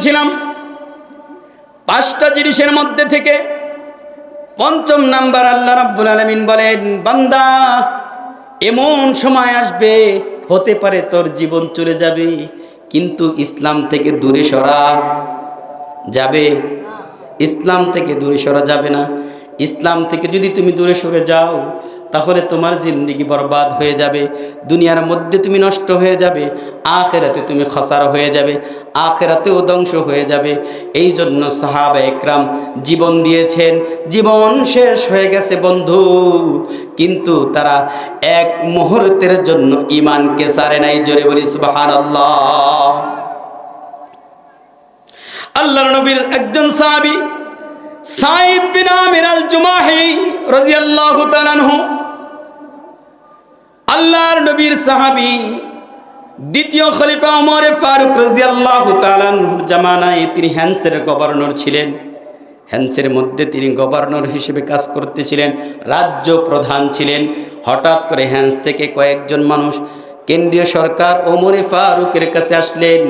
বলেছিলাম, পাঁচটা জিনিসের মধ্যে থেকে পঞ্চম নাম্বার আল্লাহ রাব্বুল আলামিন বলেন, বান্দা, এমন সময় আসবে, হতে পারে তোর জীবন চলে যাবে, কিন্তু ইসলাম থেকে দূরে সরা যাবে। ইসলাম থেকে দূরে সরা যাবে না। ইসলাম থেকে যদি তুমি দূরে সরে যাও, তাহলে তোমার জিন্দিগি বরবাদ হয়ে যাবে, দুনিয়ার মধ্যে তুমি নষ্ট হয়ে যাবে, আখেরাতে তুমি খসার হয়ে যাবে। আখেরাতেও ধ্বংস হয়ে যাবে। এই জন্য সাহাবা একরাম জীবন দিয়েছেন। জীবন শেষ হয়ে গেছে বন্ধু। কিন্তু তারা এক মুহূর্তের জন্য ইমানকে সারে নাই। জোরে বলি সুবাহান আল্লাহ আল্লাহর নবীর একজন সাহাবী সাইদ বিন আমির আল জুমাহি রাদিয়াল্লাহু তাআলা আল্লাহর নবীর সাহাবী দ্বিতীয় খলিফা ওমরে ফারুক রাদিয়াল্লাহু তাআলা আনহুর জামানায় তিনি হ্যান্সের গভর্নর ছিলেন। হ্যান্সের মধ্যে তিনি গভর্নর হিসেবে কাজ করতেছিলেন, রাজ্য প্রধান ছিলেন। হঠাৎ করে হ্যান্স থেকে কয়েকজন মানুষ কেন্দ্রীয় সরকার ওমরে ফারুকের কাছে আসলেন।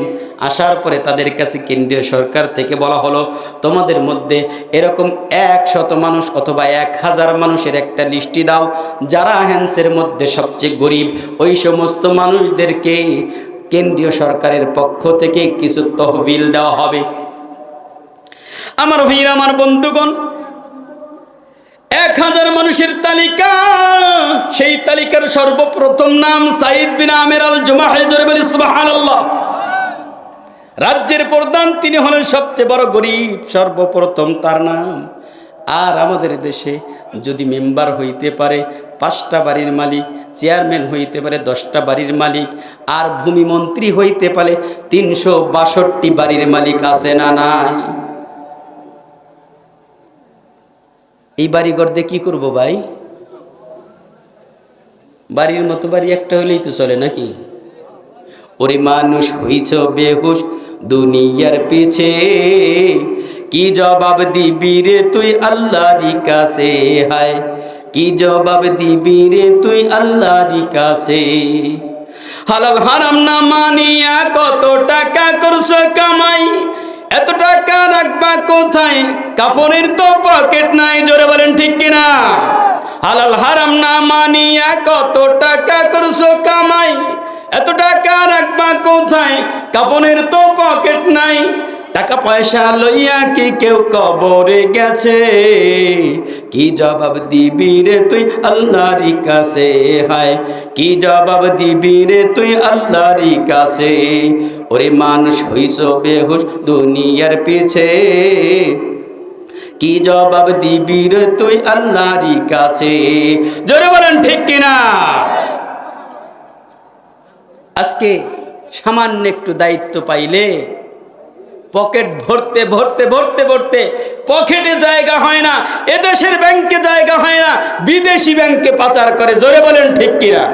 আসার পরে তাদের কাছে কেন্দ্রীয় সরকার থেকে বলা হলো, তোমাদের মধ্যে এরকম এক শত মানুষ অথবা এক হাজার মানুষের একটা লিস্টি দাও। যারা হ্যান্সের মধ্যে সবচেয়ে গরিব, ওই সমস্ত মানুষদেরকে কেন্দ্রীয় সরকারের পক্ষ থেকে কিছু তহবিল দেওয়া হবে। আমার ভাইয়ের, আমার বন্ধুগণ এক হাজার মানুষের তালিকা। সেই তালিকার সর্বপ্রথম নাম সাইদ বিন আমের আল জুমা হাজরে বলি সুবহানাল্লাহ। রাজ্যের প্রধান, তিনি হলেন সবচেয়ে বড় গরিব, সর্বপ্রথম তার নাম। আর আমাদের দেশে যদি মেম্বার হইতে পারে, পাঁচটা বাড়ির মালিক, চেয়ারম্যান হইতে পারে, দশটা বাড়ির মালিক, আর ভূমিমন্ত্রী হইতে পারে, তিনশো বাষট্টি বাড়ির মালিক আছে না নাই? এই বাড়ি গড়তে কি করব ভাই? বাড়ির মতো বাড়ি একটা হলেই তো চলে নাকি? ওরে মানুষ হইছ বেহুশ, দুনিয়ার পিছে। কি জবাব দিবি রে তুই আল্লাহর কাছে? হায়, কি জবাব দিবি রে তুই আল্লাহর কাছে? হালাল হারাম না মানিয়া কত টাকা করছ কামাই? এত টাকা রাখবা কোথায়? কাপড়ের তো পকেট নাই, জোরে বলেন ঠিক কিনা? হালাল হারাম না মানিয়া কত টাকা করছ কামাই? এত টাকা রাখবা কোথায়? কাপড়ের তো পকেট নাই। টাকা পয়সা লইয়া কি কেউ কবরে গেছে? কি জবাব দিবি রে তুই আল্লাহর কাছে? হায়, কি জবাব দিবি রে তুই আল্লাহর কাছে? ওরে মানুষ হইস বেহুশ দুনিয়ার পিছে। কি জবাব দিবি রে তুই আল্লাহর কাছে? জোরে বলেন ঠিক কিনা? আজকে সামান্য একটু দায়িত্ব পাইলে পকেট ভরতে ভরতে ভরতে ভরতে পকেটে জায়গা হয় না, এদেশের ব্যাংকে জায়গা হয় না, বিদেশি ব্যাংকে পাচার করে। জোরে বলেন ঠিক কিনা?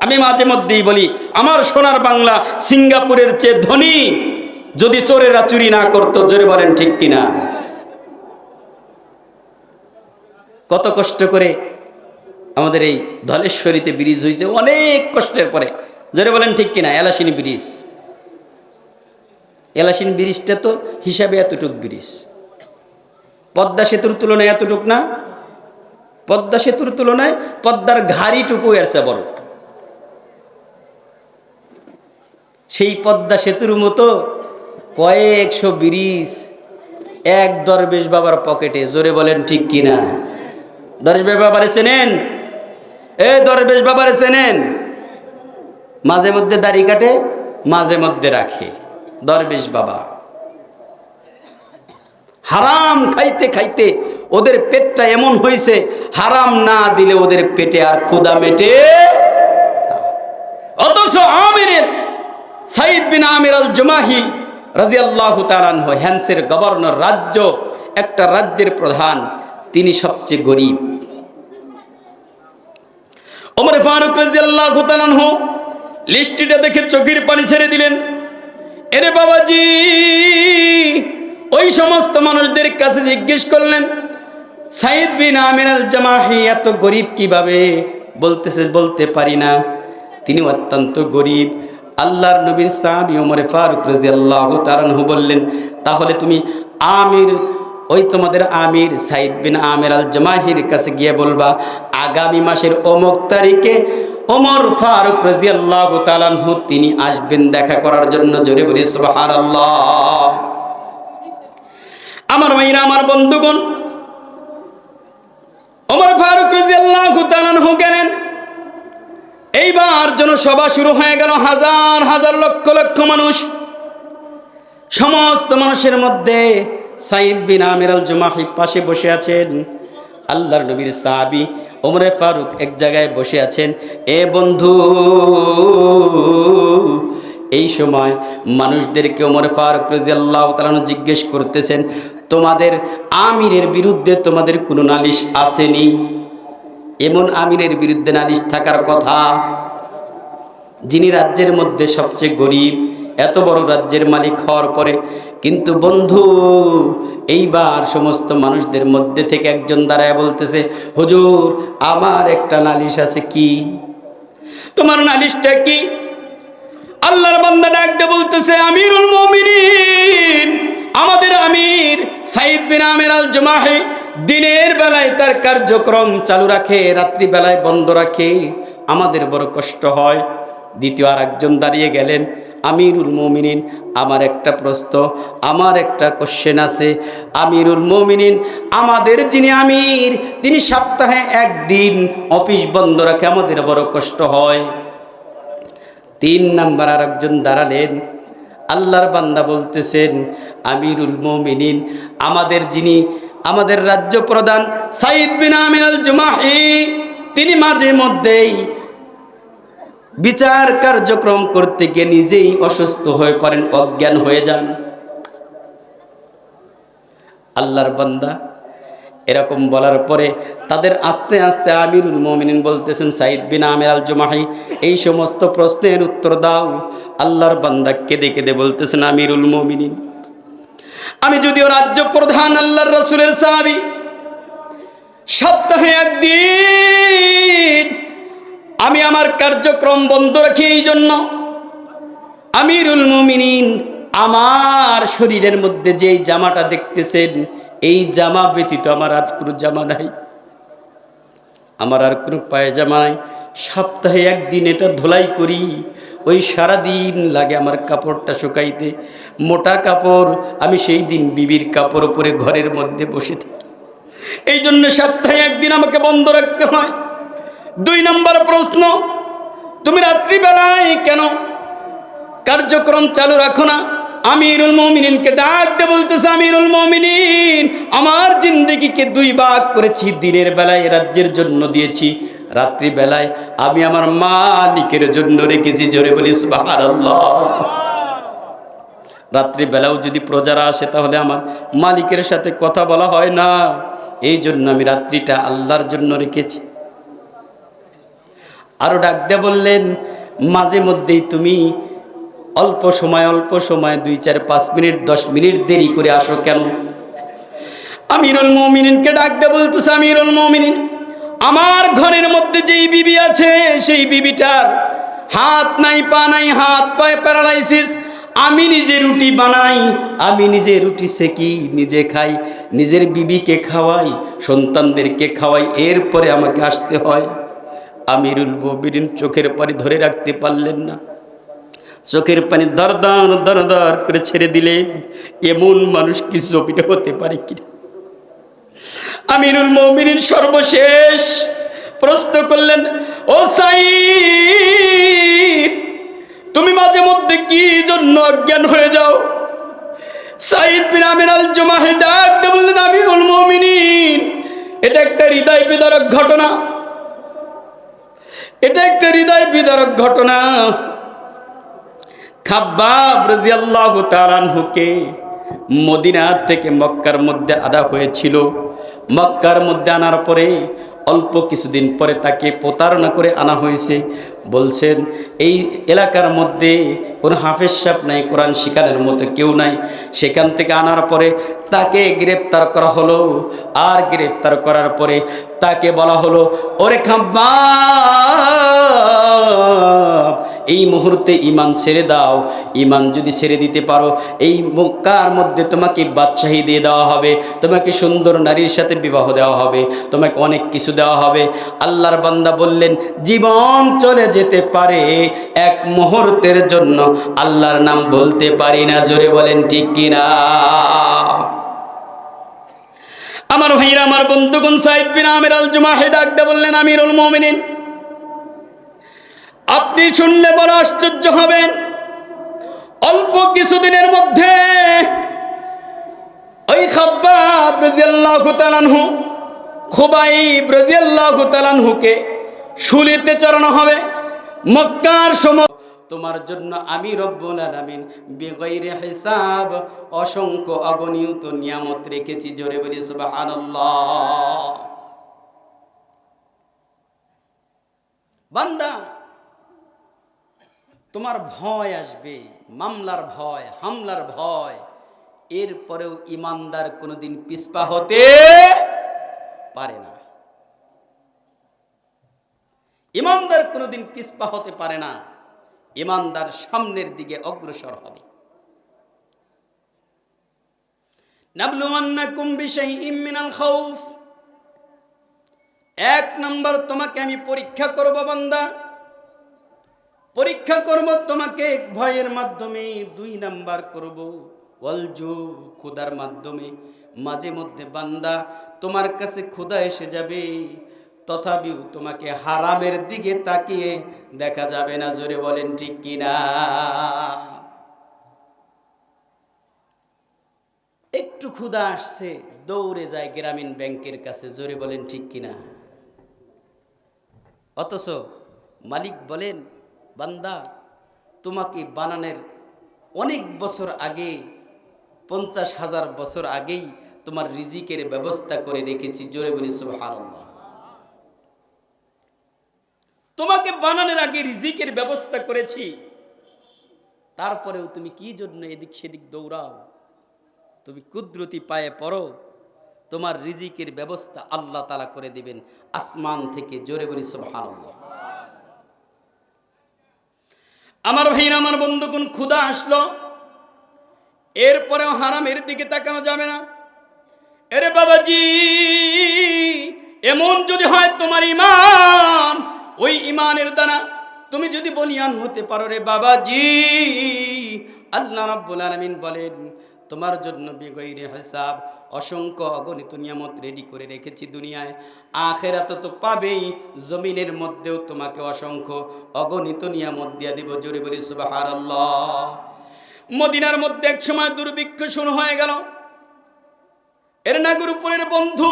আমি মাঝে মধ্যেই বলি, আমার সোনার বাংলা সিঙ্গাপুরের চেয়ে ধনী। যদি চোরেরা চুরি না করতো, জোরে বলেন ঠিক কিনা? কত কষ্ট করে আমাদের এই ধলেশ্বরীতে ব্রিজ হয়েছে, অনেক কষ্টের পরে। জোরে বলেন ঠিক কিনা? এলাসিনী ব্রিজ। এলাসিন ব্রিজটা তো হিসাবে এতটুক ব্রিজ। পদ্মা সেতুর তুলনায় এতটুক না। পদ্মা সেতুর তুলনায় পদ্মার ঘাড়িটুকু এরছে বড়। সেই পদ্মা সেতুর মতো কয়েকশো ব্রিজ এক দরবেশ বাবার পকেটে। জোরে বলেন ঠিক কিনা? দরবেশ বাবারে চেনেন? এ দরবেশ বাবারে চেনেন? মাঝে মধ্যে দাড়ি কাটে, মাঝে মধ্যে রাখে। দরবেশ বাবা। হারাম খাইতে খাইতে ওদের পেটটা এমন হয়েছে হারাম না দিলে ওদের পেটে আর ক্ষুদা মেটে অথচ আমিরের সাইদ বিন আমির আল জুমাহি রাজিয়াল্লাহু তালান হ্যান্সের গভর্নর রাজ্য, একটা রাজ্যের প্রধান, তিনি সবচেয়ে গরিব। ওমর ফারুক রাজিয়াল্লাহু তালানহু লিস্টিটা দেখে চোখের পানি ছেড়ে দিলেন। এরে বাবাজি, ওই সমস্ত মানুষদের কাছে জিজ্ঞেস করলেন, সাইদ বিন আমির আল জামাহি এত গরিব কীভাবে? বলতেছে, বলতে পারি না। তিনি অত্যন্ত গরিব। আল্লাহর নবীর সাহাবি ওমরে ফারুক রাদিয়াল্লাহু তাআলাহু বললেন, তাহলে তুমি আমির, ওই তোমাদের আমির সাইদ বিন আমির আল জামাহির কাছে গিয়ে বলবা, আগামী মাসের অমুক তারিখে ওমর ফারুক রাদিয়াল্লাহু তাআলাহু তিনি আসবেন দেখা করার জন্য জোরে বলি, সুবহানাল্লাহ। আমার ভাইরা, আমার বন্ধুগণ, ওমর ফারুক রাদিয়াল্লাহু তাআলাহু গেলেন। এইবার জনসভা শুরু হয়ে গেল হাজার হাজার লক্ষ লক্ষ মানুষ। সমস্ত মানুষের মধ্যে সাইদ বিন আমির আল জুমাহি পাশে বসে আছেন। আল্লাহর নবীর সাহাবি ওমরে ফারুক এক জায়গায় বসে আছেন। এ বন্ধু, এই সময় মানুষদেরকে ওমরে ফারুক রাজি আল্লাহ তালানো জিজ্ঞেস করতেছেন, তোমাদের আমিরের বিরুদ্ধে তোমাদের কোনো নালিশ আসেনি? এমন আমিরের বিরুদ্ধে নালিশ থাকার কথা যিনি রাজ্যের মধ্যে সবচেয়ে গরিব, এত বড় রাজ্যের মালিক হওয়ার পরে কিন্তু বন্ধু, এইবার সমস্ত মানুষদের মধ্যে থেকে একজন দাঁড়ায় বলতেছে, হুজুর, আমার একটা নালিশ আছে কি? তোমার নালিশটা কি? আল্লাহর বান্দা ডাকতে বলতেছে, আমিরুল মুমিনিন, আমাদের আমির সাইদ বিন আমির আল জুমাহি দিনের বেলায় তার কার্যক্রম চালু রাখে, রাত্রি বেলায় বন্ধ রাখে। আমাদের বড় কষ্ট হয়। দ্বিতীয় আর একজন দাঁড়িয়ে গেলেন, আমিরুল মমিনিন। আমার একটা প্রশ্ন, আমার একটা কোশ্চেন আছে। আমিরুল মমিনিন, আমাদের যিনি আমির, তিনি সপ্তাহে একদিন অফিস বন্ধ রাখে। আমাদের বড় কষ্ট হয়। তিন নাম্বার আর একজন দাঁড়ালেন। আল্লাহর বান্দা বলতেছেন, আমিরুল মমিনিন, আমাদের যিনি আমাদের রাজ্য প্রধান সাইদ বিন আমির আল জুমাহি, তিনি মাঝে মধ্যেই বিচার কার্যক্রম করতে গিয়ে নিজেই অসুস্থ হয়ে পড়েন, অজ্ঞান হয়ে যান। আল্লাহর বান্দা, এরকম বলার পরে তাদের আস্তে আস্তে আমিরুল মমিনিন বলতেছেন, সাইদ বিন আমির আল জুমাহি, এই সমস্ত প্রশ্নের উত্তর দাও। আল্লাহর বান্দা কেঁদে কেঁদে বলতেছেন, আমিরুল মমিনিন। আমি যদিও রাজ্য প্রধান আল্লাহর রসুলের সাহাবি, সপ্তাহে একদিন আমি আমার কার্যক্রম বন্ধ রাখি এই জন্য আমিরুল মুমিনিন আমার শরীরের মধ্যে যে জামাটা দেখতেছেন, এই জামা ব্যতীত আমার আর কোনো জামা নাই। আমার আর কোনো পায়জামা নাই। সপ্তাহে একদিন এটা ধোলাই করি, ওই সারা দিন লাগে আমার কাপড়টা শুকাইতে। মোটা কাপড়, আমি সেই দিন বিবির কাপড় উপরে ঘরের মধ্যে বসে থাকি। এই জন্য সপ্তাহে একদিন আমাকে বন্ধ রাখতে হয়। দুই নম্বর প্রশ্ন, তুমি রাত্রিবেলায় কেন কার্যক্রম চালু রাখো না? আমিরুল মমিনিনকে ডাকতে বলতেছে, আমিরুল মমিনিন, আমার জিন্দগিকে দুই ভাগ করেছি, দিনের বেলায় রাজ্যের জন্য দিয়েছি, রাত্রিবেলায় আমি আমার মালিকের জন্য রেখেছি। জোরে বলি, সুবহানাল্লাহ। রাত্রি বেলাও যদি প্রজারা আসে, তাহলে আমার মালিকের সাথে কথা বলা হয় না। এই জন্য আমি রাত্রিটা আল্লাহর জন্য রেখেছি। আরও ডাক দিয়ে বললেন, মাঝে মধ্যেই তুমি অল্প সময় অল্প সময়, দুই, চার, পাঁচ মিনিট, দশ মিনিট দেরি করে আসো কেন? আমিরুল মমিনিনকে ডাক দিয়ে বলতেছে, আমিরুল মমিনিন, আমার ঘরের মধ্যে যেই বিবি আছে, সেই বিবিটার হাত নাই, পা নাই, হাত পায়ে প্যারালাইসিস আমি নিজে রুটি বানাই, আমি নিজে রুটি সেকি, নিজে খাই, নিজের বিবিকে খাওয়াই, সন্তানদেরকে খাওয়াই, এরপরে আমাকে আসতে হয়। আমিরুল মুমিনিন চোখের পানি ধরে রাখতে পারলেন না। চোখের পানি দর দর দর দর করে ছেড়ে দিলেন। এমন মানুষ কি জমিনে হতে পারে কিনা? আমিরুল মমিনিন সর্বশেষ প্রশ্ন করলেন, ও সাইদ তুমি মাঝে মধ্যে কি জন্য অজ্ঞান হয়ে যাও? সাইদ বিন আমির আল জমাহে ডাক বললেন, আমিরুল মমিনিন। এটা একটা হৃদয় বিদারক ঘটনা। এটা একটা হৃদয় বিদারক ঘটনা। খাব্বাব রাজিয়াল্লাহু তাআলাহুকে মদিনা থেকে মক্কার মধ্যে আনা হয়েছিল। মক্কার মধ্যে আনার পরে অল্প কিছুদিন পরে তাকে প্রতারণা করে আনা হয়েছে। বলছেন, এই এলাকার মধ্যে কোনো হাফেজ সাহেব নাই, কোরআন শিকারের মতো কেউ নাই। সেখান থেকে আনার পরে তাকে গ্রেপ্তার করা হলো। আর গ্রেপ্তার করার পরে তাকে বলা হলো, ওরে খাব্বা এই মুহূর্তে ইমান ছেড়ে দাও। ইমান যদি ছেড়ে দিতে পারো, এই মক্কার মধ্যে তোমাকে বাদশাহী দিয়ে দেওয়া হবে, তোমাকে সুন্দর নারীর সাথে বিবাহ দেওয়া হবে, তোমাকে অনেক কিছু দেওয়া হবে। আল্লাহর বান্দা বললেন, জীবন চলে যেতে পারে এক মুহূর্তের জন্য। আল্লাহর নাম বলতে পারি না, জোরে বলেন ঠিক কিনা? আমার ভাইরা, আমার বন্ধুগণ, সাইদ বিন আমির আল জুমাহে ডাকতে বললেন, আমিরুল মুমিনিন আপনি শুনলে বড় আশ্চর্য হবেন। অল্প কিছুদিনের মধ্যে ওই খাব্বাব রাজিয়াল্লাহু তাআলাহু খুবাইব রাজিয়াল্লাহু তাআলাহুকে শুলিতে চড়ানো হবে মক্কার সময়। তোমার জন্য আমি রব্বুল আলামিন বেগৈরে হিসাব অসংখ্য অগণিত নিয়ামত রেখেছি, জোরে বলি সুবহানাল্লাহ। বান্দা তোমার ভয় আসবে, মামলার ভয়, হামলার ভয়। এরপরেও ইমানদার কোনোদিন পিসপা হতে পারে না। ইমানদার কোনোদিন পিসপা হতে পারে না। ইমানদার সামনের দিকে অগ্রসর হবে। এক নম্বর, তোমাকে আমি পরীক্ষা করব বান্দা। পরীক্ষা করব, তোমাকে ভয়ের মাধ্যমে দুই নাম্বার করব। ওয়ালজু খুদার মাধ্যমে। মাঝে মধ্যে বান্দা তোমার কাছে ক্ষুদা এসে যাবে, তথাপিও তোমাকে হারামের দিকে তাকিয়ে দেখা যাবে না, জোরে বলেন ঠিক কিনা? একটু ক্ষুদা আসছে, দৌড়ে যায় গ্রামীণ ব্যাংকের কাছে, জোরে বলেন ঠিক কিনা? অথচ মালিক বলেন বান্দা, তোমাকে বানানের অনেক বছর আগে, পঞ্চাশ হাজার বছর আগেই তোমার রিজিকের ব্যবস্থা করে রেখেছি, জোরে বলি সুবহানাল্লাহ। তোমাকে বানানোর আগে রিজিকের ব্যবস্থা করেছি, তারপরেও তুমি কি জন্য এদিক সেদিক দৌড়াও? তুমি কুদরতি পায়ে পড়ো, তোমার রিজিকের ব্যবস্থা আল্লাহ তালা করে দিবেন, আসমান থেকে জোরে বলি সুবহানাল্লাহ। আমার ভাইরা আমার বন্ধু কোন ক্ষুদা আসলো? এরপরেও হারামের দিকে তাকানো যাবে না। এরে বাবাজি, এমন যদি হয় তোমার ইমান ওই ইমানের দ্বারা তুমি যদি বলিয়ান হতে পারো রে বাবাজি। আল্লাহ রাব্বুল আলামিন বলেন তোমার জন্য বেগৈরে হিসাব। অসংখ্য অগণিত নিয়ামত রেডি করে রেখেছি দুনিয়ায়। আখেরাত তো পাবেই, জমিনের মধ্যেও তোমাকে অসংখ্য অগণিত নিয়ামত দিয়া দিব। জোরে বলি, সুবহানাল্লাহ। মদিনার মধ্যে এক সময় দুর্ভিক্ষ শুরু হয়ে গেল। এর নাগরপুরের বন্ধু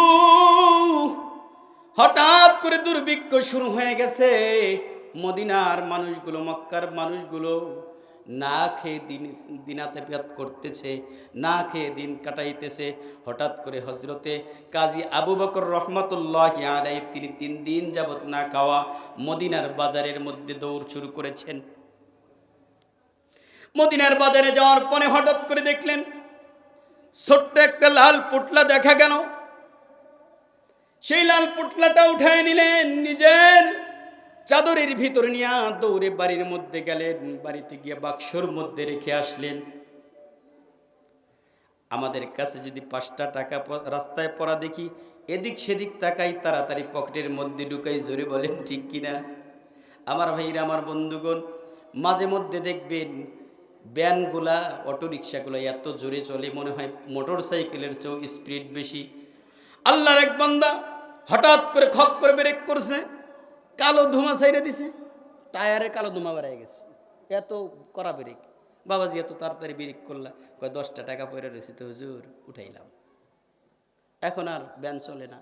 হঠাৎ করে দুর্ভিক্ষ শুরু হয়ে গেছে। মদিনার মানুষগুলো, মক্কার মানুষগুলো না খেয়ে দিন দিনাতিপাত করতেছে, না খেয়ে দিন কাটাইতেছে, হঠাৎ করে হজরতে কাজী আবু বকর রহমতুল্লাহ আলাই তিনি তিন দিন যাবত না খাওয়া মদিনার বাজারের মধ্যে দৌড় শুরু করেছেন। মদিনার বাজারে যাওয়ার পরে হঠাৎ করে দেখলেন, ছোট্ট একটা লাল পুটলা দেখা গেল। সেই লাল পুটলাটা উঠায় নিলেন নিজের চাদরের ভিতরে নিয়ে দৌড়ে বাড়ির মধ্যে গেলেন, বাড়িতে গিয়ে বাক্সর মধ্যে রেখে আসলেন। আমাদের কাছে যদি পাঁচটা টাকা রাস্তায় পড়া দেখি, এদিক সেদিক তাকাই তাড়াতাড়ি পকেটের মধ্যে ঢুকাই জোরে বলেন, ঠিক কিনা আমার ভাইরা, আমার বন্ধুগণ, মাঝে মধ্যে দেখবেন ব্যানগুলা অটো রিক্সাগুলো এত জোরে চলে, মনে হয় মোটর সাইকেলের চেয়েও স্পিড বেশি। আল্লাহর এক বান্দা হঠাৎ করে খক করে ব্রেক করছে। কালো ধুমা সাইরে দিছে, টায়ারে কালো ধুমা বেড়াই গেছে। এত করা ব্রেক। বাবাজি এত তাড়াতাড়ি ব্রেক করলা, কয় দশটা টাকা পয়রা রয়েছে তো হুজুর উঠাইলাম এখন আর ব্যান চলে না।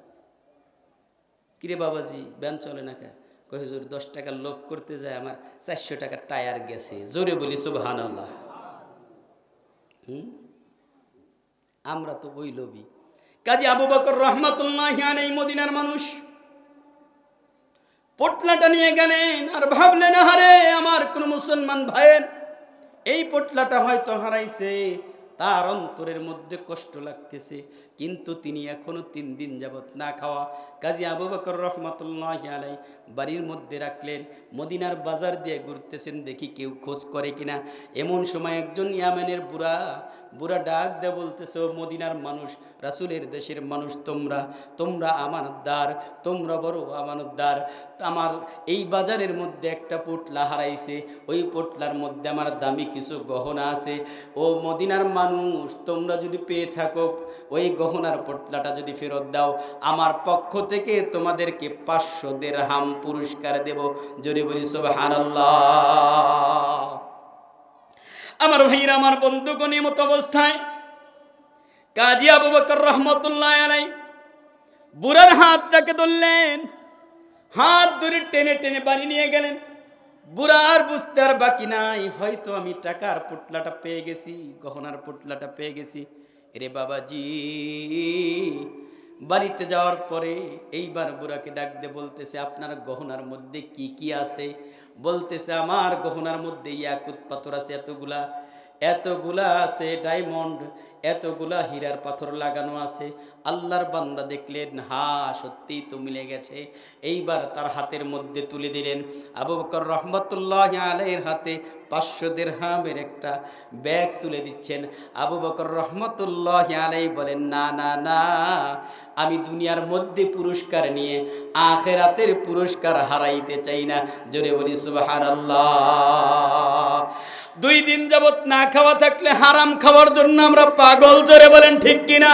কিরে বাবাজি, ব্যান চলে না কে কয় হুজুর, দশ টাকার লোভ করতে যায়, আমার চারশো টাকার টায়ার গেছে। জোরে বলি সুবহান আল্লাহ হুম? আমরা তো ওই লোভী। কাজী আবু বকর রহমাতুল্লাহ এই মদিনার মানুষ। পটলাটা নিয়ে গেলেন আর ভাবলেন হারে আমার কোন মুসলমান ভাইয়ের এই পটলাটা হয়তো হারাইছে। তার অন্তরের মধ্যে কষ্ট লাগতেছে। কিন্তু তিনি এখনও তিন দিন যাবত না খাওয়া। কাজী আবু বকর রহমতুল্লাহ আলাই বাড়ির মধ্যে রাখলেন। মদিনার বাজার দিয়ে ঘুরতেছেন। দেখি কেউ খোঁজ করে কিনা। এমন সময় একজন ইয়ামেনের বুড়া বুড়া ডাক দেয় বলতেছে মদিনার মানুষ, রাসুলের দেশের মানুষ তোমরা তোমরা আমানতদার, তোমরা বড় আমানতদার। আমার এই বাজারের মধ্যে একটা পোটলা হারাইছে, ওই পোটলার মধ্যে আমার দামি কিছু গহনা আছে। ও মদিনার মানুষ, তোমরা যদি পেয়ে থাকো, ওই গহনার পোটলাটা যদি ফেরত দাও, আমার পক্ষ থেকে তোমাদেরকে পাঁচশো দের হাম পুরস্কার দেব। জোরে বলি, সুবহানাল্লাহ। আমার ভাইরা আমার বন্ধুগণের মতো অবস্থায়। কাজী আবু বকর রহমতুল্লাহ আলাই বুড়ার হাতটাকে ধরলেন, হাত ধরে টেনে টেনে বাড়ি নিয়ে গেলেন। বুড়া আর বুঝতে আর বাকি নাই, হয়তো আমি টাকার পুটলাটা পেয়ে গেছি, গহনার পুটলাটা পেয়ে গেছি। রে বাবাজি, বাড়িতে যাওয়ার পরে এইবার বুড়াকে ডাক দিয়ে বলতেছে, আপনার গহনার মধ্যে কি কি আছে? বলতেছে আমার গহনার মধ্যে ইয়াকুত পাথর আছে এতগুলা এতগুলা আছে ডায়মন্ড এতগুলা হীরার পাথর লাগানো আছে। আল্লাহর বান্দা দেখলেন, হা, সত্যিই তো মিলে গেছে। এইবার তার হাতের মধ্যে তুলে দিলেন। আবু বকর রহমতুল্লাহ আলাইয়ের হাতে পাঁচশো দেড়হামের একটা ব্যাগ তুলে দিচ্ছেন। আবু বকর রহমতুল্লাহ আলাই বলেন, না না না, আমি দুনিয়ার মধ্যে পুরস্কার নিয়ে আখেরাতের পুরস্কার হারাইতে চাই না। জোরে বলি, সুবহানাল্লাহ। দুই দিন যাবত না খাওয়া থাকলে হারাম খাওয়ার জন্য আমরা পাগল, জোরে বলেন ঠিক কিনা?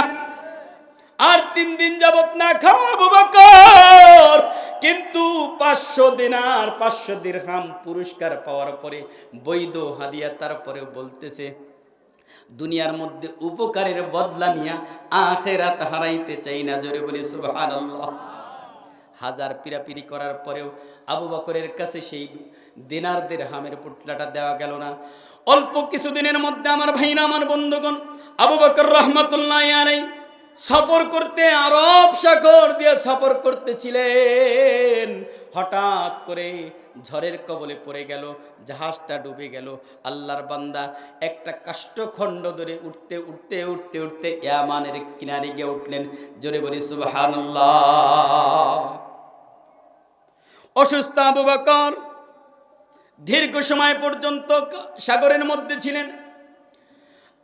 আর তিন দিন যাবত না খাওয়া বকর। কিন্তু পাঁচশো দিনার পাঁচশো দিরহাম পুরস্কার পাওয়ার পরে বৈধ হাদিয়া তারপরেও বলতেছে, দুনিয়ার মধ্যে উপকারের বদলা নিয়া আখেরাত হারাইতে চাই না, জোরে বলি সুবহানাল্লাহ। হাজার পিরাপিরি করার পরেও আবু বকরের কাছে সেই দিনারদের হামের পুটলাটা দেওয়া গেল না। অল্প কিছুদিনের মধ্যে আমার ভাইরা আমার বন্ধুগণ, আবু বকর রহমতুল্লাহ আলাই সফর করতে আরব সাগর দিয়ে সফর করতেছিলেন। হঠাৎ করে ঝড়ের কবলে পড়ে গেল, জাহাজটা ডুবে গেল। আল্লাহর বান্দা একটা কাষ্ঠখণ্ড ধরে উঠতে উঠতে উঠতে উঠতে ইয়ামানের কিনারে গিয়ে উঠলেন। জোরে বলি, সুবহানাল্লাহ। অসুস্থ আবু বকর দীর্ঘ সময় পর্যন্ত সাগরের মধ্যে ছিলেন।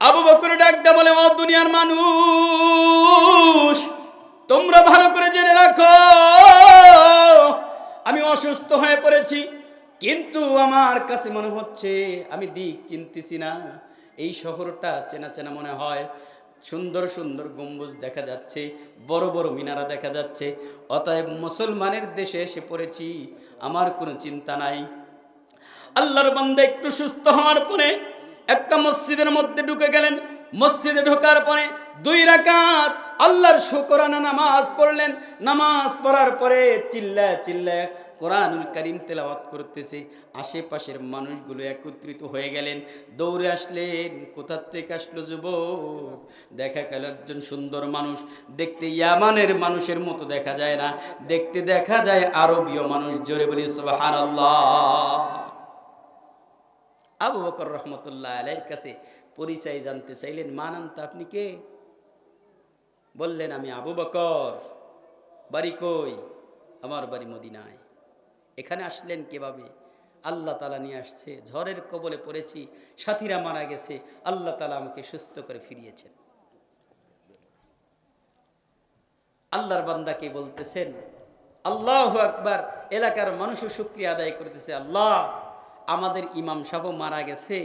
আবু বকর ডাকতে বলে, ও দুনিয়ার মানুষ, তোমরা ভালো করে জেনে রাখো, আমি অসুস্থ হয়ে পড়েছি, কিন্তু আমার কাছে মনে হচ্ছে, আমি দিক চিনতেছি না। এই শহরটা চেনা চেনা মনে হয়। সুন্দর সুন্দর গম্বুজ দেখা যাচ্ছে, বড় বড় মিনারা দেখা যাচ্ছে। অতএব মুসলমানের দেশে এসে পড়েছি, আমার কোনো চিন্তা নাই। আল্লাহর বান্দা একটু সুস্থ হওয়ার পরে একটা মসজিদের মধ্যে ঢুকে গেলেন। মসজিদে ঢোকার পরে দুই রাকাত আল্লাহর শুকরানা নামাজ পড়লেন। নামাজ পড়ার পরে চিল্লা চিল্লা কোরআনুল করিম তেলাওয়াত করতেছে, আশেপাশের মানুষগুলো একত্রিত হয়ে গেলেন, দৌড়ে আসলেন কোথার থেকে আসলো যুবক? দেখা গেল একজন সুন্দর মানুষ, দেখতে ইয়ামানের মানুষের মতো দেখা যায় না, দেখতে দেখা যায় আরবীয় মানুষ, জোরে বলি সুবহানাল্লাহ। আবু বকর রহমতুল্লাহ আলাইয়ের কাছে পরিচয় জানতে চাইলেন, মানান্ত আপনি কে? বললেন, আমি আবু বকর। বাড়ি কই? আমার বাড়ি মদিনায়। এখানে আসলেন কীভাবে? আল্লাহ তালা নিয়ে আসছে, ঝড়ের কবলে পড়েছি, সাথীরা মারা গেছে, আল্লাহ তালা আমাকে সুস্থ করে ফিরিয়েছেন। আল্লাহর বান্দাকে বলতেছেন, আল্লাহ আকবার, এলাকার মানুষও শুক্রিয়া আদায় করতেছে, আল্লাহ, আমাদের ইমাম সাহ মারা গেছে,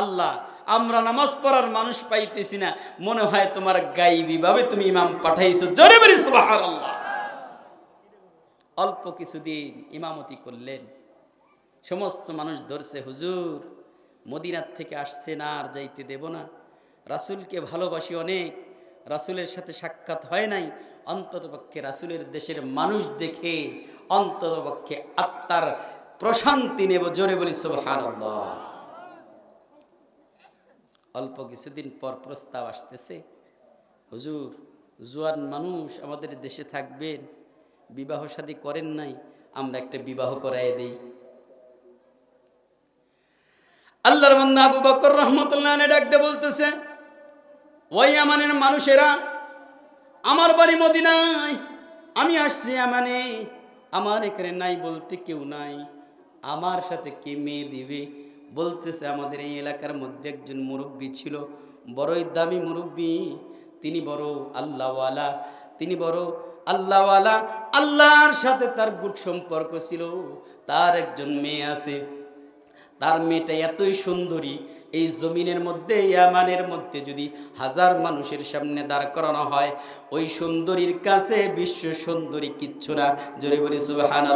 আল্লাহ, আমরা নামাজ পড়ার মানুষ পাইতেছি না, মনে হয় তোমার গাইবি ভাবে তুমি ইমাম পাঠাইছো। জোরে বলি সুবহানাল্লাহ। অল্প কিছুদিন ইমামতি করলেন। সমস্ত মানুষ ধরছে, হুজুর, মদিনার থেকে আসছে না, আর যাইতে দেব না। রাসুলকে ভালোবাসি অনেক, রাসুলের সাথে সাক্ষাৎ হয় নাই। অন্ততপক্ষে রাসুলের দেশের মানুষ দেখে অন্ততপক্ষে আত্মার প্রশান্তি নেব জোরে বলি, সুবহানাল্লাহ। অল্প কিছুদিন পর প্রস্তাব আসতেছে, হুজুর, জোয়ান মানুষ আমাদের দেশে থাকবেন বিবাহ শাদী করেন নাই, আমরা একটা বিবাহ করাই দেই। আল্লাহর বান্দা আবু বকর রহমতুল্লাহ ডাকতে বলতেছে, ওই আমানের মানুষেরা, আমার বাড়ি মদিনায়, আমি আসছি আমানে, আমার এখানে নাই বলতে কেউ নাই, আমার সাথে কে মেয়ে দিবে? বলতেছে, আমাদের এই এলাকার মধ্যে একজন মুরব্বী ছিল, বড়ই দামি মুরব্বী, তিনি বড় আল্লাহওয়ালা, তিনি বড় আল্লাহওয়ালা আল্লাহর সাথে তার গুড সম্পর্ক ছিল। তার একজন মেয়ে আছে। তার মেয়েটা এতই সুন্দরী, এই জমিনের মধ্যে, ইয়ামানের মধ্যে যদি হাজার মানুষের সামনে দাঁড় করানো হয়, ওই সুন্দরীর কাছে বিশ্ব সুন্দরী কিচ্ছু না। জোরে বলি সুবাহান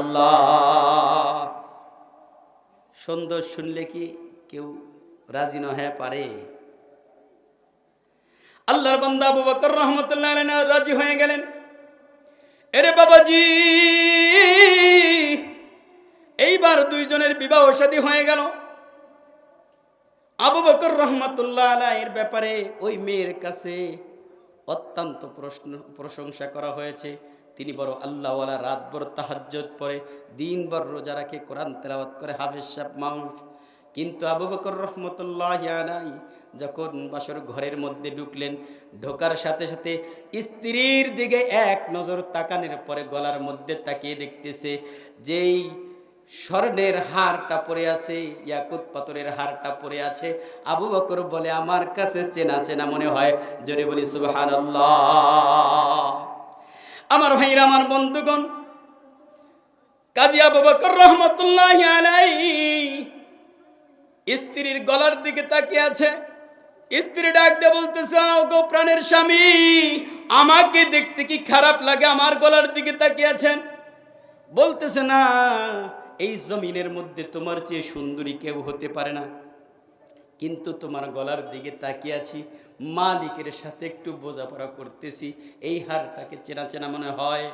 সুন্দর শুনলে কি কেউ রাজি না হয়ে পারে? আল্লাহর বান্দা আবু রহমতুল্লাহ রাজি হয়ে গেলেন। এরে বাবাজি, এইবার দুইজনের বিবাহ শাদী হয়ে গেল। আবু বকর রহমতুল্লাহ আলাইয়ের ব্যাপারে ওই মেয়ের কাছে অত্যন্ত প্রশ্ন, প্রশংসা করা হয়েছে। তিনি বড় আল্লাহওয়ালা, রাতভর তাহাজ্জত পরে দিনভর রোজা রাখে, কোরআন তেলাওয়াত করে, হাফেজ সাহেব মানুষ কিন্তু আবু বকর রহমতুল্লাহ আলাই যখন বাসর ঘরের মধ্যে ঢুকলেন, ঢোকার সাথে সাথে স্ত্রীর দিকে এক নজর তাকানোর পরে গলার মধ্যে তাকিয়ে দেখতেছে, যেই স্বর্ণের হারটা পড়ে আছে, ইয়াকুত পাথরের হারটা পড়ে আছে। আবু বকর বলে, আমার কাছে চেনা চেনা মনে হয়। জোরে বলি সুবাহান আমার ভাইরা, আমার বন্ধুগণ, কাজী আবু বকর রহমতুল্লাহ আলাই স্ত্রীর গলার দিকে তাকিয়ে আছে। স্ত্রী ডাক দিয়ে বলতেছে "ও গো প্রাণের স্বামী, আমাকে দেখতে কি খারাপ লাগে? আমার গলার দিকে তাকিয়ে আছেন। বলতেছে, না, এই জমিনের মধ্যে তোমার চেয়ে সুন্দরী কেউ হতে পারে না। কিন্তু তোমার গলার দিকে তাকিয়ে আছি, মালিকের সাথে একটু বোঝাপড়া করতেছি। এই হারটাকে চেনা চেনা মনে হয়।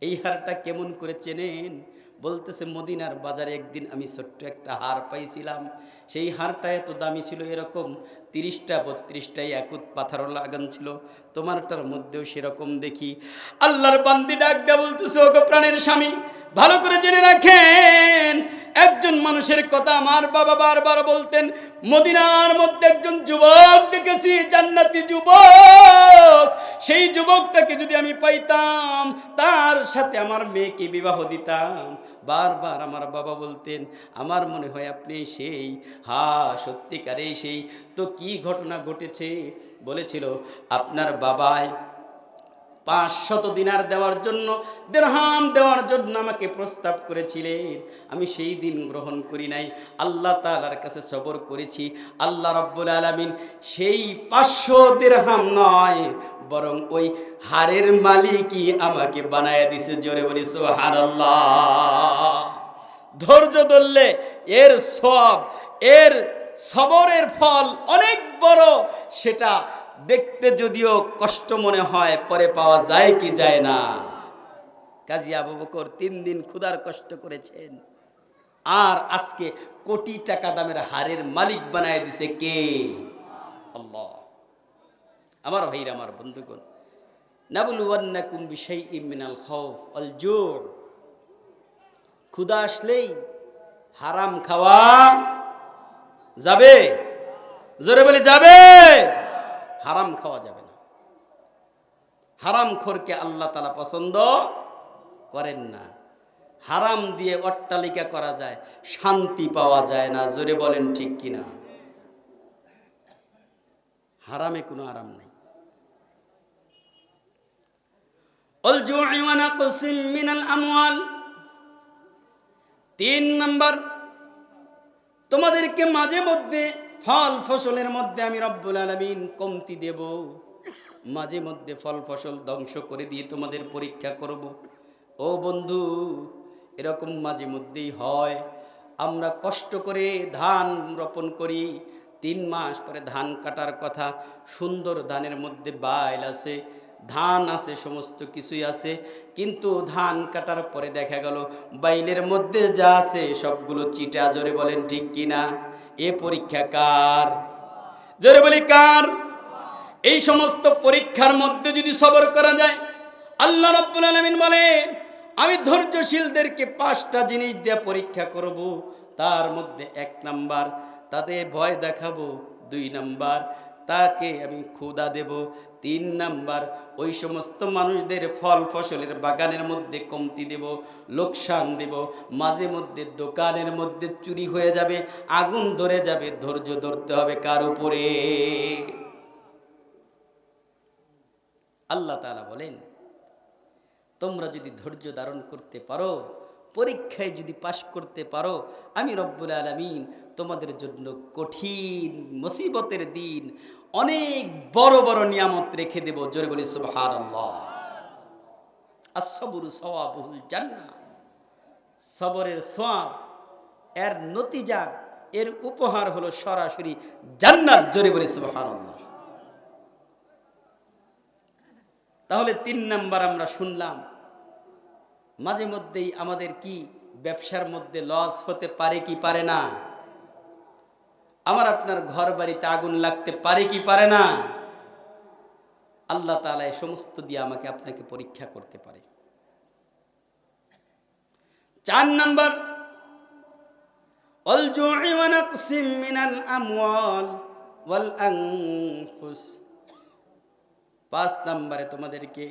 এই হারটা কেমন করে চেনেন? বলতেছে, মদিনার বাজারে একদিন আমি ছোট্ট একটা হার পাইছিলাম। সেই হারটা এত দামি ছিল এরকম তিরিশটা, বত্রিশটাই একুত পাথারও লাগান ছিল। তোমারটার মধ্যেও সেরকম দেখি। আল্লাহর বান্দি ডাক দেয়া বলতেছে, ওগো প্রাণের স্বামী, ভালো করে জেনে রাখেন। একজন মানুষের কথা আমার বাবা বারবার বলতেন, মদিনার মধ্যে একজন যুবক দেখেছি, জান্নাতি যুবক। সেই যুবকটাকে যদি আমি পাইতাম, তার সাথে আমার মেয়েকে বিবাহ দিতাম। বারবার আমার বাবা বলতেন, আমার মনে হয় আপনি সেই, হা সত্যিকারে সেই। তো কি ঘটনা ঘটেছে? বলেছিল, আপনার বাবায় পাঁচশত দিনার দেওয়ার জন্য, দেড়হাম দেওয়ার জন্য আমাকে প্রস্তাব করেছিলেন। আমি সেই দিন গ্রহণ করি নাই। আল্লাহ তালার কাছে সবর করেছি। আল্লাহ রব্বুল আলমিন সেই পাঁচশো দেড়হাম নয়, বরং ওই হারের মালিকই আমাকে বানায় দিছে। জোরে বলি সোহার ধৈর্য ধরলে এর সব এর সবরের ফল অনেক বড়, সেটা দেখতে যদিও কষ্ট মনে হয়, পরে পাওয়া যায় কি যায় না। কাজী আবু বকর তিন দিন ক্ষুধার কষ্ট করেছেন। আর আজকে কোটি টাকা দামের হারের মালিক বানায় দিছে কে? আল্লাহ। আমার ভাইরা, আমার বন্ধুগণ নাবুল ওয়ান্নাকুম বিশাইইম মিনাল খাউফ আল জুর ক্ষুধা আসলেই হারাম খাওয়া যাবে? জোরে বলে, যাবে? হারাম খাওয়া যাবে না। হারাম খোরকে আল্লাহ তালা পছন্দ করেন না। হারাম দিয়ে অট্টালিকা করা যায়, শান্তি পাওয়া যায় না, জোরে বলেন ঠিক কিনা? হারামে কোনো আরাম নেই। তিন নম্বর, তোমাদেরকে মাঝে মধ্যে ফল ফসলের মধ্যে আমি রব্বুল আলমিন কমতি দেব। মাঝে মধ্যে ফল ফসল ধ্বংস করে দিয়ে তোমাদের পরীক্ষা করব। ও বন্ধু, এরকম মাঝে মধ্যেই হয়। আমরা কষ্ট করে ধান রোপণ করি। তিন মাস পরে ধান কাটার কথা, সুন্দর ধানের মধ্যে বাইল আছে, ধান আছে, সমস্ত কিছুই আছে। কিন্তু ধান কাটার পরে দেখা গেল, বাইলের মধ্যে যা আছে সবগুলো চিটা জোরে বলেন ঠিক কিনা? এ পরীক্ষা কার? জোরে বলি কার? এই সমস্ত পরীক্ষার মধ্যে যদি সবর করা যায়, আল্লাহ রব্বুল আলমিন বলেন, আমি ধৈর্যশীলদেরকে পাঁচটা জিনিস দিয়ে পরীক্ষা করব, তার মধ্যে এক নাম্বার, তাতে ভয় দেখাবো, দুই নাম্বার, তাকে আমি ক্ষুদা দেব তিন নাম্বার, ওই সমস্ত মানুষদের ফল ফসলের বাগানের মধ্যে কমতি দেব, লোকসান দেব, মাঝে মধ্যে দোকানের মধ্যে চুরি হয়ে যাবে, আগুন ধরে যাবে, ধৈর্য ধরতে হবে কার উপরে? আল্লাহ তাআলা বলেন, তোমরা যদি ধৈর্য ধারণ করতে পারো, পরীক্ষায় যদি পাশ করতে পারো, আমি রব্বুল আলমিন তোমাদের জন্য কঠিন মুসিবতের দিন অনেক বড় বড় নিয়ামত রেখে দেব, জোরে বলি সুবহান সবরের সোয়াব এর নতিজা, এর উপহার হলো সরাসরি জান্নাত, জোরে বলি সুবহান তাহলে তিন নাম্বার আমরা শুনলাম, মাঝে মধ্যেই আমাদের কি ব্যবসার মধ্যে লস হতে পারে কি পারে না? আমার আপনার ঘর বাড়িতে আগুন লাগতে পারে কি পারে না? আল্লাহ তালা এ সমস্ত দিয়ে আমাকে আপনাকে পরীক্ষা করতে পারে। চার নম্বর পাঁচ নম্বরে তোমাদেরকে,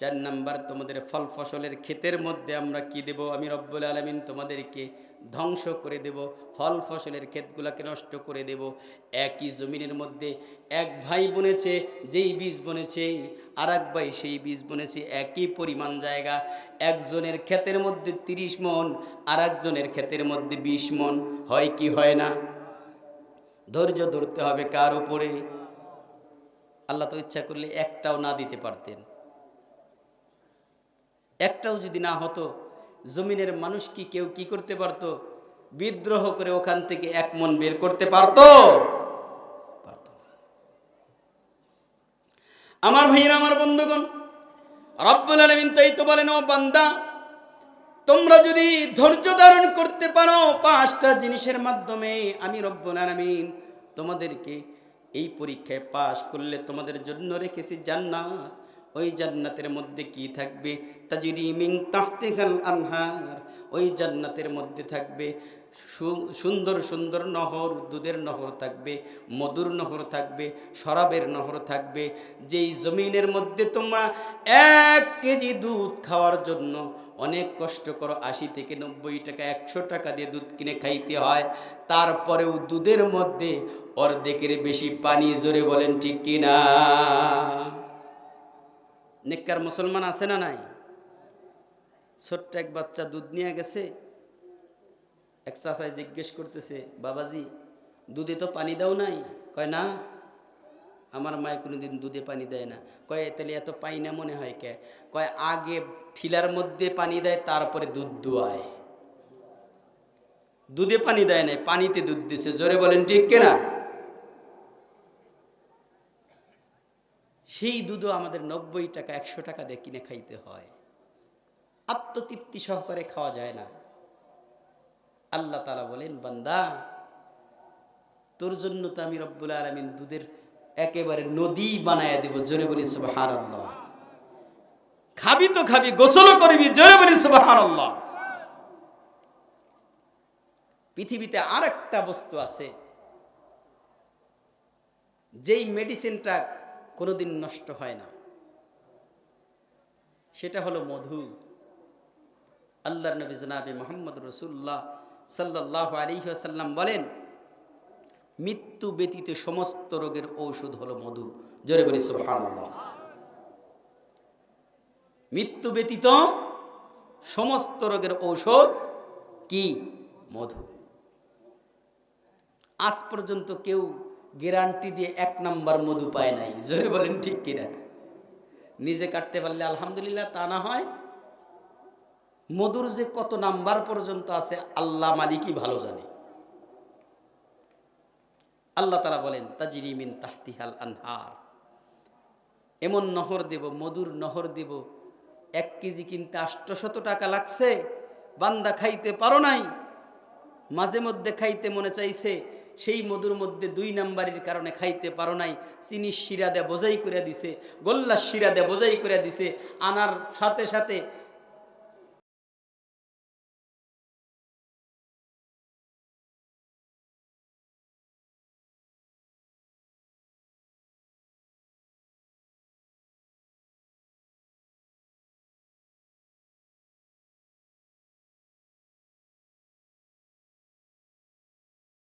চার নম্বর তোমাদের ফল ফসলের ক্ষেতের মধ্যে আমরা কি দেব? আমি রব্বুল আলমিন তোমাদেরকে ধ্বংস করে দেব, ফল ফসলের ক্ষেতগুলোকে নষ্ট করে দেব। একই জমিনের মধ্যে এক ভাই বনেছে, যেই বীজ বনেছে আর এক ভাই সেই বীজ বনেছে, একই পরিমাণ জায়গা। একজনের ক্ষেতের মধ্যে তিরিশ মন আর একজনের ক্ষেতের মধ্যে বিশ মন। হয় কি হয় না? ধৈর্য ধরতে হবে কার উপরে? আল্লাহ তো ইচ্ছা করলে একটাও না দিতে পারতেন। একটাও যদি না হতো জমিনের মানুষ কি কেউ কি করতে পারতো? বিদ্রোহ করে ওখান থেকে এক মন বের করতে পারতো? আমার ভাইরা আমার বন্ধুগণ, রব্বুল আলমিন তাই তো বলেন, ও বান্দা, তোমরা যদি ধৈর্য ধারণ করতে পারো পাঁচটা জিনিসের মাধ্যমে, আমি রব্বুল আলমিন তোমাদেরকে এই পরীক্ষায় পাশ করলে তোমাদের জন্য রেখেছি জান্নাত। ওই জান্নাতের মধ্যে কি থাকবে? তাজিরি মিং তাহতেখাল আনহার। ওই জান্নাতের মধ্যে থাকবে সুন্দর সুন্দর নহর, দুধের নহর থাকবে, মধুর নহর থাকবে, শরাবের নহর থাকবে। যেই জমিনের মধ্যে তোমরা এক কেজি দুধ খাওয়ার জন্য অনেক কষ্ট করো, আশি থেকে নব্বই টাকা, একশো টাকা দিয়ে দুধ কিনে খাইতে হয়, তারপরেও দুধের মধ্যে অর্ধেকের বেশি পানি জোরে বলেন ঠিক কিনা? নেককার মুসলমান আছে না নাই? ছোট্ট এক বাচ্চা দুধ নিয়ে গেছে। এক চাচায় জিজ্ঞেস করতেছে, বাবাজি, দুধে তো পানি দাও নাই? কয়, না, আমার মায় কোনোদিন দুধে পানি দেয় না। কয়, তাহলে এত পাই না মনে হয় কে? কয়, আগে ঠিলার মধ্যে পানি দেয়, তারপরে দুধ দোয়ায়। দুধে পানি দেয় নাই, পানিতে দুধ দিছে। জোরে বলেন ঠিক কিনা? সেই দুধও আমাদের নব্বই টাকা, একশো টাকা দিয়ে কিনে খাইতে হয়। আত্মতৃপ্তি সহকারে খাওয়া যায় না। আল্লাহ তালা বলেন, বান্দা, তোর জন্য তো আমি রব্বুল আলমিন দুধের একেবারে নদী বানায় দেব, জোরে বলি আল্লাহ খাবি তো খাবি গোসল করবি, জোরে বলি আল্লাহ পৃথিবীতে আর একটা বস্তু আছে, যেই মেডিসিনটা কোনোদিন নষ্ট হয় না। সেটা হলো মধু। আল্লাহর নবী জনাবে মোহাম্মদ রসুল্লাহ সাল্লাহ আলিহাসাল্লাম বলেন, মৃত্যু ব্যতীত সমস্ত রোগের ঔষধ হলো মধু। জোরে বলি, সুবহানাল্লাহ। মৃত্যু ব্যতীত সমস্ত রোগের ঔষধ কি? মধু। আজ পর্যন্ত কেউ গ্যারান্টি দিয়ে এক নাম্বার মধু পায় নাই। জোরে বলেন ঠিক কিনা? নিজে কাটতে পারলে আলহামদুলিল্লাহ তা না হয়। মধুর যে কত নাম্বার পর্যন্ত আছে, আল্লাহ মালিকই ভালো জানে। আল্লাহ তালা বলেন, তাজিরি মিন তাহতিহাল আনহার। এমন নহর দেব, মধুর নহর দেব। এক কেজি কিনতে আষ্টশত টাকা লাগছে, বান্দা খাইতে পারো নাই। মাঝে মধ্যে খাইতে মনে চাইছে সেই মধুর মধ্যে দুই নাম্বারের কারণে খাইতে পারো নাই। চিনি শিরা দে বোঝাই করে দিছে, গোল্লা শিরা দে বোঝাই করে দিছে। আনার সাথে সাথে